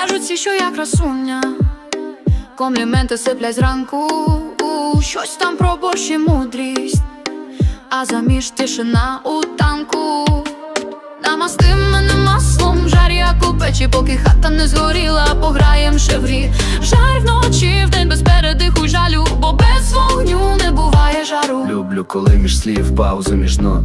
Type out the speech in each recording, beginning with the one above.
Кажуть що я красуня, компліменти сиплять зранку, щось там про борщ мудрість, а заміж тишина у танку. Намасти мене маслом, жар як у печі, поки хата не згоріла, пограєм ще в. Жар вночі, вдень без Люблю, коли між слів паузу між нот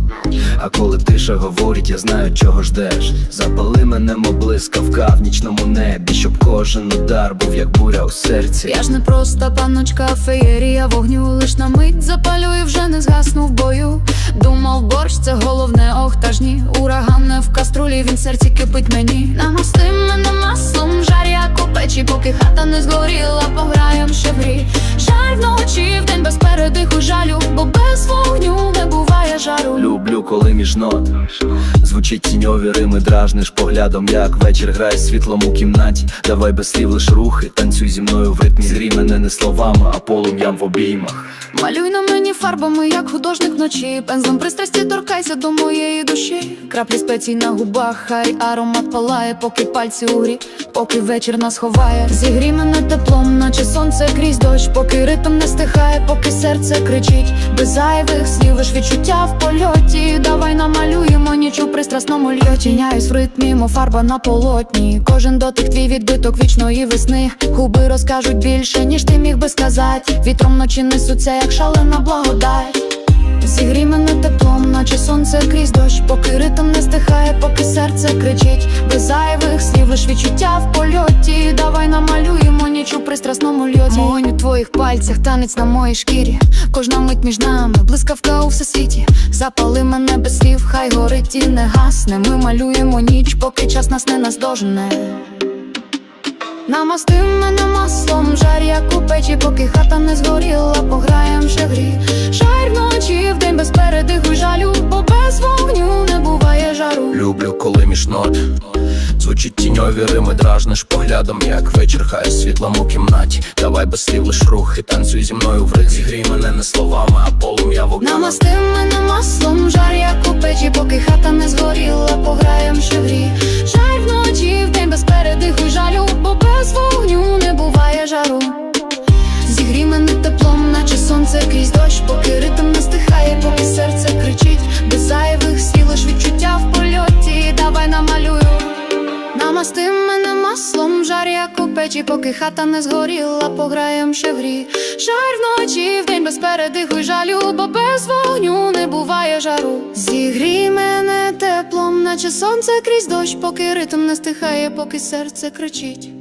А коли тиша говорить, я знаю, чого ждеш. Запали мене, мов блискавка в нічному небі, щоб кожен удар був як буря у серці. Я ж не просто паночка феєрія вогню лиш на мить запалюю, вже не згасну в бою. Думав, борщ це головне, ох та ж ні Ураган не в каструлі, він серці кипить мені. Намасти мене маслом, жар як у печі, поки хата не згоріла, пограєм ще в грі. Жар вночі, вдень без передиху жалю, коли між нот Звучить тіньові рими, дражниш поглядом, як вечір грає світлом у кімнаті. Давай без слів лиш рухи, танцюй зі мною в ритмі. Зрій мене не словами, а полум'ям в обіймах. Малюй на мені фарбами, як художник вночі. Пензлем пристрасті торкайся до моєї душі. Краплі спецій на губах, хай аромат палає, поки пальці у грі, поки вечір нас ховає. Зігрій мене теплом, наче сонце крізь дощ, поки ритм не стихає, поки серце кричить. Без зайвих слів лиш відчуття в польоті. Давай намалюємо ніч у пристрасному льоті. Няюсь в ритмі, мов фарба на полотні. Кожен дотик твій відбиток вічної весни. Губи розкажуть більше, ніж ти міг би сказати. Вітром ночі несуться, як шалена благодать. Зігрій мене теплом, наче сонце крізь дощ, поки ритм не стихає, поки серце кричить. Без зайвих слів лиш відчуття в польоті. Давай намалюємо ніч у пристрасному льоті. Вогонь у твоїх пальцях, танець на моїй шкірі. Кожна мить між нами, блискавка у всесвіті. Запали мене без слів, хай горить і не гасне. Ми малюємо ніч, поки час нас не наздожене. Намасти мене маслом, жар як у печі, поки хата не згоріла, пограєм ще грі. Жар вночі, вдень без передиху жалю, бо без вогню не буває жару. Люблю, коли між Звучить тіньові рими, дражниш поглядом, як вечір хай у кімнаті. Давай без слів лиш рухи, танцюй зі мною в рит Зігрій мене не словами, а полум'я вогнем Намасти мене маслом, жар як у печі, поки хата не згоріла, пограєм ще в грі. Жар вночі, вдень без передиху жалю, бо без вогню не буває жару. Зігрій мене теплом, наче сонце крізь дощ, поки ритм не стихає, як у печі, поки хата не згоріла, пограєм ще в грі. Жар вночі, вдень без передиху й жалю, бо без вогню не буває жару. Зігрій мене теплом, наче сонце крізь дощ, поки ритм не стихає, поки серце кричить.